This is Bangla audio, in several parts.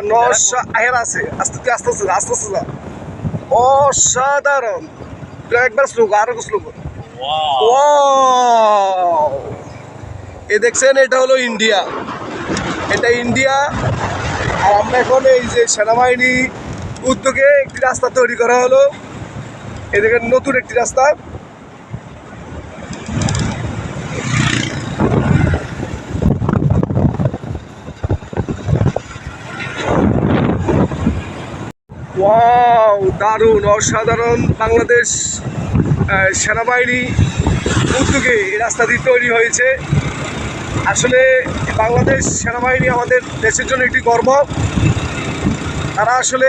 আছে আস্তে আস্তে আস্তে আস্তে আস্তে। অসাধারণ। একবার স্লোক আরও স্লোক এ দেখছেন এটা হলো ইন্ডিয়া। এটা ইন্ডিয়া। আর আমরা এখন এই যে সেনাবাহিনী উদ্যোগে একটি রাস্তা তৈরি করা হলো। দেখেন নতুন একটি রাস্তা। ওয়াও দারুণ, অসাধারণ বাংলাদেশ সেনাবাহিনী উদ্যোগে এই রাস্তাটি তৈরি হয়েছে। আসলে বাংলাদেশ সেনাবাহিনী আমাদের দেশের জন্য একটি গর্ব। তারা আসলে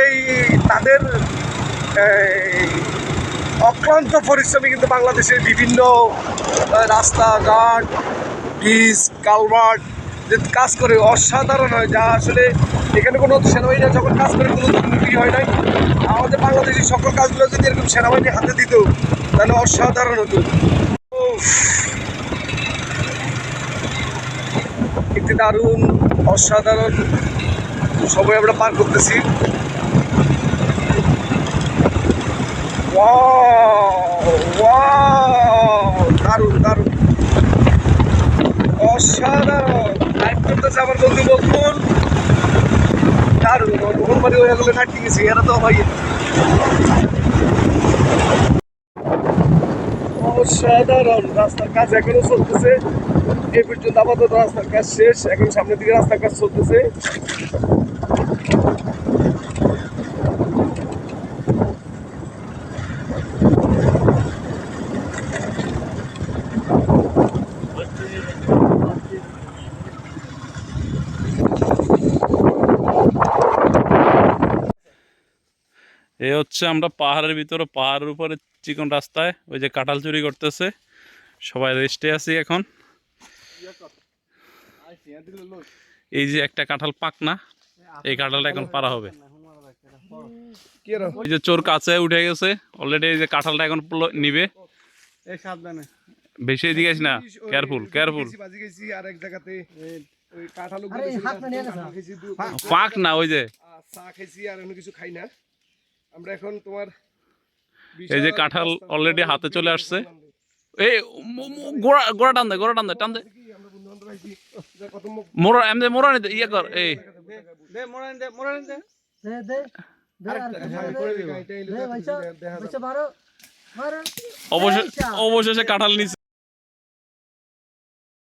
তাদের অক্লান্ত পরিশ্রমে কিন্তু বাংলাদেশের বিভিন্ন রাস্তাঘাট, ব্রিজ, কালভার্ট যে কাজ করে, অসাধারণ হয় যা আসলে এখানে কোনো সেনাবাহিনী যখন কাজ করে, কোনো দুর্নীতি হয় নাই আমাদের বাংলাদেশের সকল কাজগুলো যদি এরকম সেনাবাহিনী হাতে দিত, তাহলে অসাধারণ হতো। একটি দারুণ, অসাধারণ সময় আমরা পার করতেছি! দারুণ দারুণ অসাধারণ লাইভ করতেছে আমার বন্ধু বকুল দারুণ বকুল মানে ওই গেলে নাটকে গেছি এরা তো ভাই অসাধারণ রাস্তার কাজ এখনও চলতেছে। এ পর্যন্ত আপাতত রাস্তার কাজ শেষ, এখন সামনের দিকে রাস্তার কাজ চলতেছে। এই হচ্ছে আমরা পাহাড়ের ভিতরে পাহাড়ের উপরে চিকন রাস্তায় ওই যে কাঁঠাল চুরি করতেছে। সবাই রেস্টে আছি এখন। এই যে একটা কাঁঠাল পাক না এই কাঁঠালটা এখন পারা হবে। এই যে চোর কাছে উঠে গেছে অলরেডি এই যে কাঁঠালটা এখন নিবে। বেশি এদিকে না কেয়ারফুল কেয়ারফুল পাক না ওই যে। চা খাইছি আর অন্য কিছু খাই না। আমরা এখন তোমার এই যে কাঁঠাল already হাতে চলে আসছে। এই গোড়া গোড়া টান দে গোড়া টান দে টান দে। মোড়া এমনি মোড়া নিতে ইয়ে কর এই। দে দে দে দে। দে। মারো মারো। অবশেষে অবশেষে কাঁঠাল নিছে।